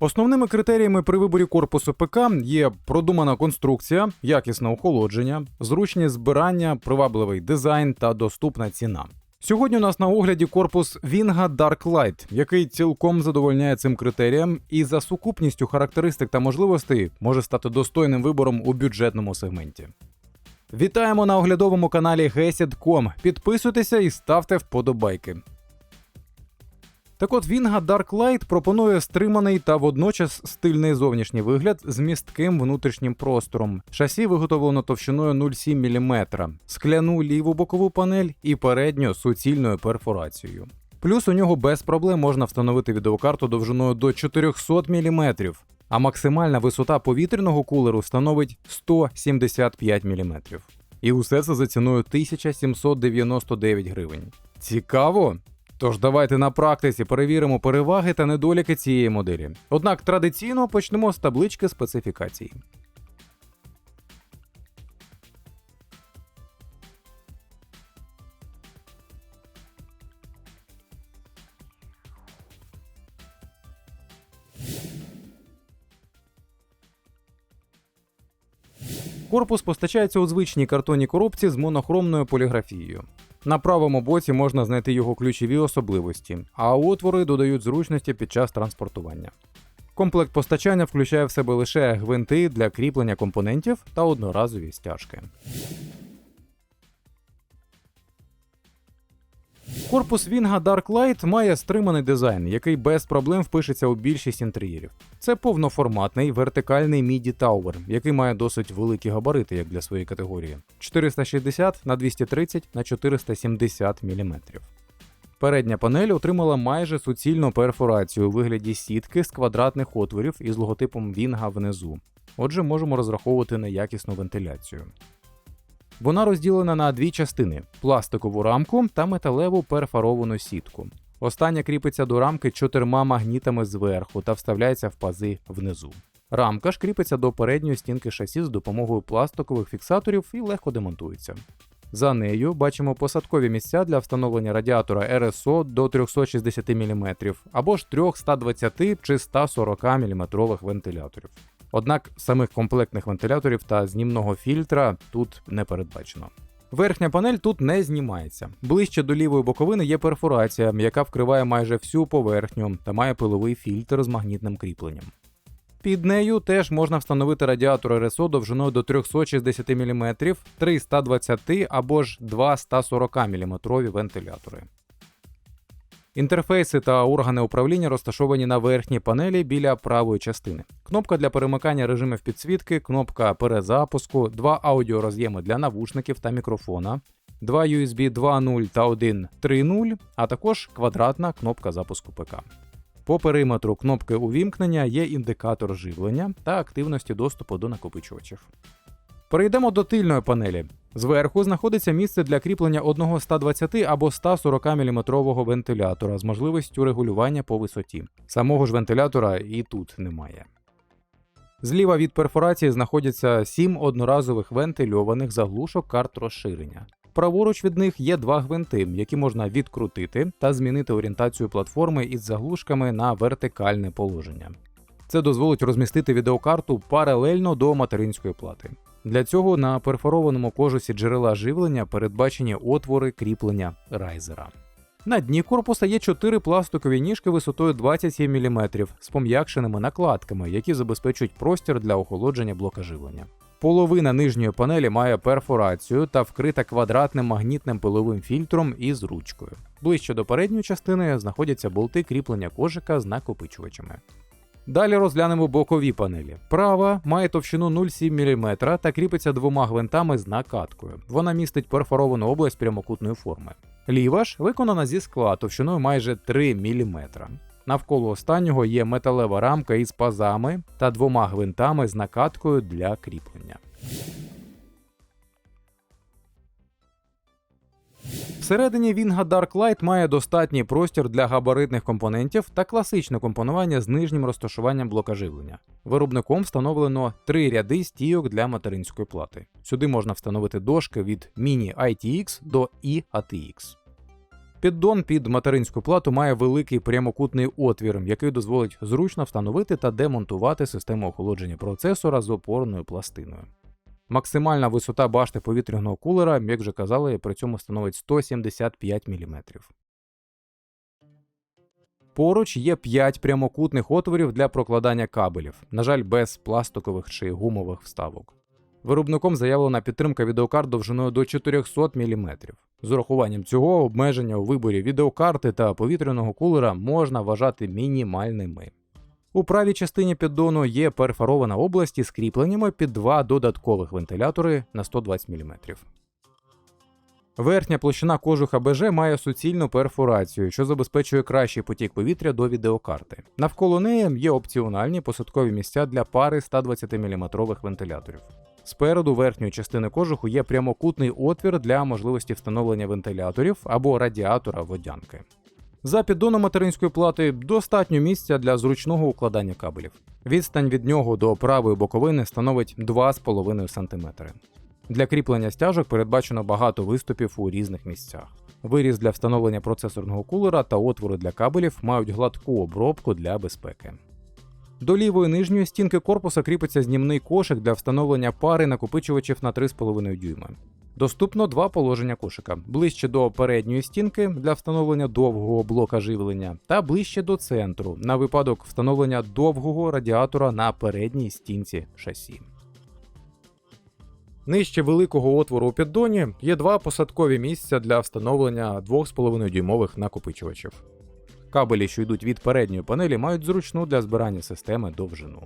Основними критеріями при виборі корпусу ПК є продумана конструкція, якісне охолодження, зручність збирання, привабливий дизайн та доступна ціна. Сьогодні у нас на огляді корпус Vinga Dark Light, який цілком задовольняє цим критеріям і за сукупністю характеристик та можливостей може стати достойним вибором у бюджетному сегменті. Вітаємо на оглядовому каналі Gesid.com. Підписуйтеся і ставте вподобайки. Так от Vinga Dark Light пропонує стриманий та водночас стильний зовнішній вигляд з містким внутрішнім простором. Шасі виготовлено товщиною 0,7 мм, скляну ліву бокову панель і передню суцільною перфорацією. Плюс у нього без проблем можна встановити відеокарту довжиною до 400 мм, а максимальна висота повітряного кулеру становить 175 мм. І усе це за ціною 1799 гривень. Цікаво? Тож давайте на практиці перевіримо переваги та недоліки цієї моделі. Однак традиційно почнемо з таблички специфікацій. Корпус постачається у звичній картонній коробці з монохромною поліграфією. На правому боці можна знайти його ключові особливості, а отвори додають зручності під час транспортування. Комплект постачання включає в себе лише гвинти для кріплення компонентів та одноразові стяжки. Корпус Vinga Dark Light має стриманий дизайн, який без проблем впишеться у більшість інтер'єрів. Це повноформатний вертикальний MIDI Tower, який має досить великі габарити, як для своєї категорії 460 на 230 на 470 мм. Передня панель отримала майже суцільну перфорацію у вигляді сітки з квадратних отворів із логотипом Vinga внизу. Отже, можемо розраховувати на якісну вентиляцію. Вона розділена на дві частини: пластикову рамку та металеву перфоровану сітку. Остання кріпиться до рамки чотирма магнітами зверху та вставляється в пази внизу. Рамка ж кріпиться до передньої стінки шасі з допомогою пластикових фіксаторів і легко демонтується. За нею бачимо посадкові місця для встановлення радіатора РСО до 360 мм або ж трьох 120 чи 140 мм вентиляторів. Однак самих комплектних вентиляторів та знімного фільтра тут не передбачено. Верхня панель тут не знімається. Ближче до лівої боковини є перфорація, яка вкриває майже всю поверхню та має пиловий фільтр з магнітним кріпленням. Під нею теж можна встановити радіатор РСО довжиною до 360 мм, 3 120 або ж 2 140 мм вентилятори. Інтерфейси та органи управління розташовані на верхній панелі біля правої частини. Кнопка для перемикання режимів підсвітки, кнопка перезапуску, два аудіороз'єми для навушників та мікрофона, два USB 2.0 та 1.3.0, а також квадратна кнопка запуску ПК. По периметру кнопки увімкнення є індикатор живлення та активності доступу до накопичувачів. Перейдемо до тильної панелі. Зверху знаходиться місце для кріплення одного 120 або 140 мм вентилятора з можливістю регулювання по висоті. Самого ж вентилятора і тут немає. Зліва від перфорації знаходяться 7 одноразових вентильованих заглушок карт розширення. Праворуч від них є два гвинти, які можна відкрутити та змінити орієнтацію платформи із заглушками на вертикальне положення. Це дозволить розмістити відеокарту паралельно до материнської плати. Для цього на перфорованому кожусі джерела живлення передбачені отвори кріплення райзера. На дні корпуса є чотири пластикові ніжки висотою 27 мм з пом'якшеними накладками, які забезпечують простір для охолодження блока живлення. Половина нижньої панелі має перфорацію та вкрита квадратним магнітним пиловим фільтром із ручкою. Ближче до передньої частини знаходяться болти кріплення кожика з накопичувачами. Далі розглянемо бокові панелі. Права має товщину 0,7 мм та кріпиться двома гвинтами з накаткою. Вона містить перфоровану область прямокутної форми. Ліва ж виконана зі скла товщиною майже 3 мм. Навколо останнього є металева рамка із пазами та двома гвинтами з накаткою для кріплення. Всередині Vinga Dark Light має достатній простір для габаритних компонентів та класичне компонування з нижнім розташуванням блока живлення. Виробником встановлено три ряди стійок для материнської плати. Сюди можна встановити дошки від Mini ITX до e ATX. Піддон під материнську плату має великий прямокутний отвір, який дозволить зручно встановити та демонтувати систему охолодження процесора з опорною пластиною. Максимальна висота башти повітряного кулера, як вже казали, при цьому становить 175 мм. Поруч є 5 прямокутних отворів для прокладання кабелів, на жаль, без пластикових чи гумових вставок. Виробником заявлена підтримка відеокарт довжиною до 400 мм. З урахуванням цього обмеження у виборі відеокарти та повітряного кулера можна вважати мінімальними. У правій частині піддону є перфорована область із кріпленнями під два додаткових вентилятори на 120 мм. Верхня площина кожуха БЖ має суцільну перфорацію, що забезпечує кращий потік повітря до відеокарти. Навколо неї є опціональні посадкові місця для пари 120 мм вентиляторів. Спереду верхньої частини кожуху є прямокутний отвір для можливості встановлення вентиляторів або радіатора водянки. За піддоном материнської плати достатньо місця для зручного укладання кабелів. Відстань від нього до правої боковини становить 2,5 см. Для кріплення стяжок передбачено багато виступів у різних місцях. Виріз для встановлення процесорного кулера та отвори для кабелів мають гладку обробку для безпеки. До лівої нижньої стінки корпуса кріпиться знімний кошик для встановлення пари накопичувачів на 3,5 дюйма. Доступно два положення кошика: ближче до передньої стінки для встановлення довгого блока живлення, та ближче до центру на випадок встановлення довгого радіатора на передній стінці шасі. Нижче великого отвору у піддоні є два посадкові місця для встановлення 2,5 дюймових накопичувачів. Кабелі, що йдуть від передньої панелі, мають зручну для збирання системи довжину.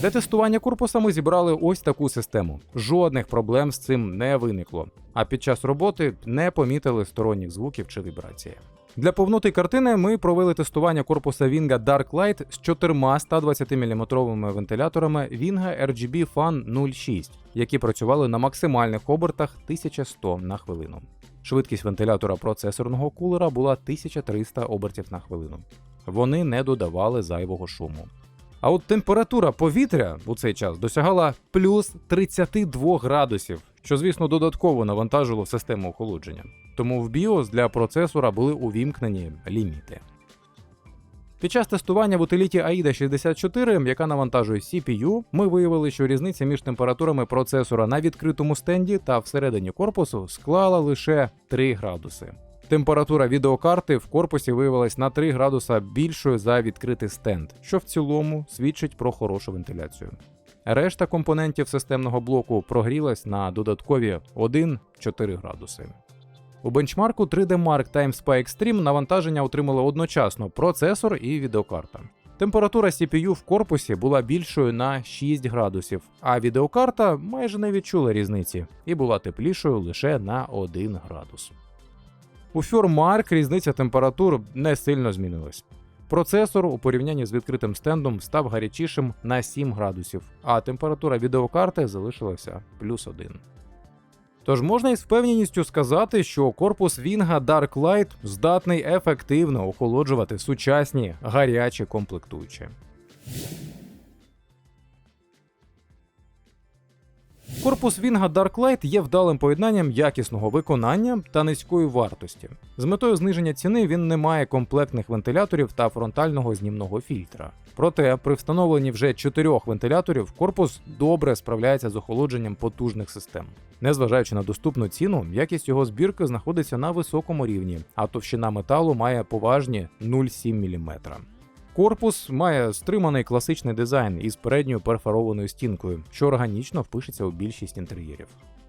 Для тестування корпуса ми зібрали ось таку систему. Жодних проблем з цим не виникло, а під час роботи не помітили сторонніх звуків чи вібрації. Для повноти картини ми провели тестування корпуса Vinga Darklight з чотирма 120 мм вентиляторами Vinga RGB Fan 06, які працювали на максимальних обертах 1100 на хвилину. Швидкість вентилятора процесорного кулера була 1300 обертів на хвилину. Вони не додавали зайвого шуму. А от температура повітря у цей час досягала плюс 32 градусів, що, звісно, додатково навантажило систему охолодження. Тому в BIOS для процесора були увімкнені ліміти. Під час тестування в утиліті AIDA 64, яка навантажує CPU, ми виявили, що різниця між температурами процесора на відкритому стенді та всередині корпусу склала лише 3 градуси. Температура відеокарти в корпусі виявилась на 3 градуса більшою за відкритий стенд, що в цілому свідчить про хорошу вентиляцію. Решта компонентів системного блоку прогрілась на додаткові 1-4 градуси. У бенчмарку 3D Mark Time Spy Extreme навантаження отримали одночасно процесор і відеокарта. Температура CPU в корпусі була більшою на 6 градусів, а відеокарта майже не відчула різниці і була теплішою лише на 1 градус. У FureMark різниця температур не сильно змінилась. Процесор у порівнянні з відкритим стендом став гарячішим на 7 градусів, а температура відеокарти залишилася плюс 1. Тож можна із впевненістю сказати, що корпус Vinga Darklight здатний ефективно охолоджувати сучасні гарячі комплектуючі. Корпус Vinga Darklight є вдалим поєднанням якісного виконання та низької вартості. З метою зниження ціни він не має комплектних вентиляторів та фронтального знімного фільтра. Проте при встановленні вже чотирьох вентиляторів корпус добре справляється з охолодженням потужних систем. Незважаючи на доступну ціну, якість його збірки знаходиться на високому рівні, а товщина металу має поважні 0,7 мм. Корпус має стриманий класичний дизайн із передньою перфорованою стінкою, що органічно впишеться у більшість інтер'єрів.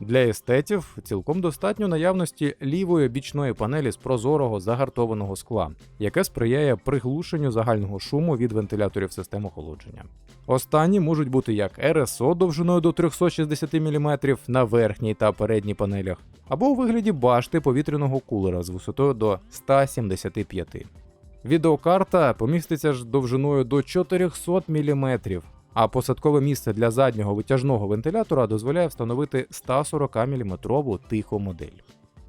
Для естетів цілком достатньо наявності лівої бічної панелі з прозорого загартованого скла, яке сприяє приглушенню загального шуму від вентиляторів систем охолодження. Останні можуть бути як РСО довжиною до 360 мм на верхній та передній панелях, або у вигляді башти повітряного кулера з висотою до 175 Відеокарта поміститься ж довжиною до 400 мм, а посадкове місце для заднього витяжного вентилятора дозволяє встановити 140 мм тиху модель.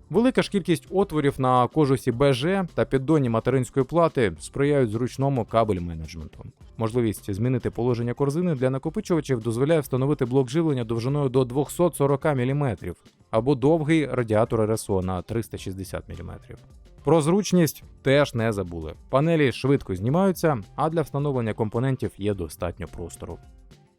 Велика ж кількість отворів на кожусі БЖ та піддоні материнської плати сприяють зручному кабель менеджменту. Можливість змінити положення корзини для накопичувачів дозволяє встановити блок живлення довжиною до 240 мм або довгий радіатор РСО на 360 мм. Про зручність теж не забули. Панелі швидко знімаються, а для встановлення компонентів є достатньо простору.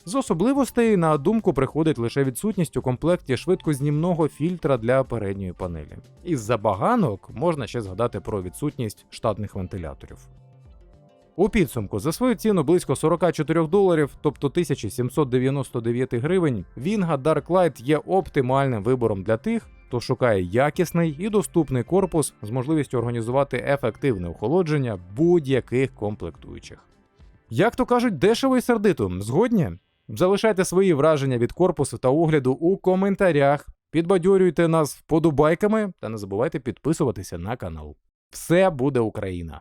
З особливостей на думку приходить лише відсутність у комплекті швидкознімного фільтра для передньої панелі. Із забаганок можна ще згадати про відсутність штатних вентиляторів. У підсумку за свою ціну близько 44 доларів, тобто 1799 гривень, Вінга Darklight є оптимальним вибором для тих, хто шукає якісний і доступний корпус з можливістю організувати ефективне охолодження будь-яких комплектуючих. Як то кажуть, дешево і сердито, згодні? Залишайте свої враження від корпусу та огляду у коментарях, підбадьорюйте нас вподобайками та не забувайте підписуватися на канал. Все буде Україна!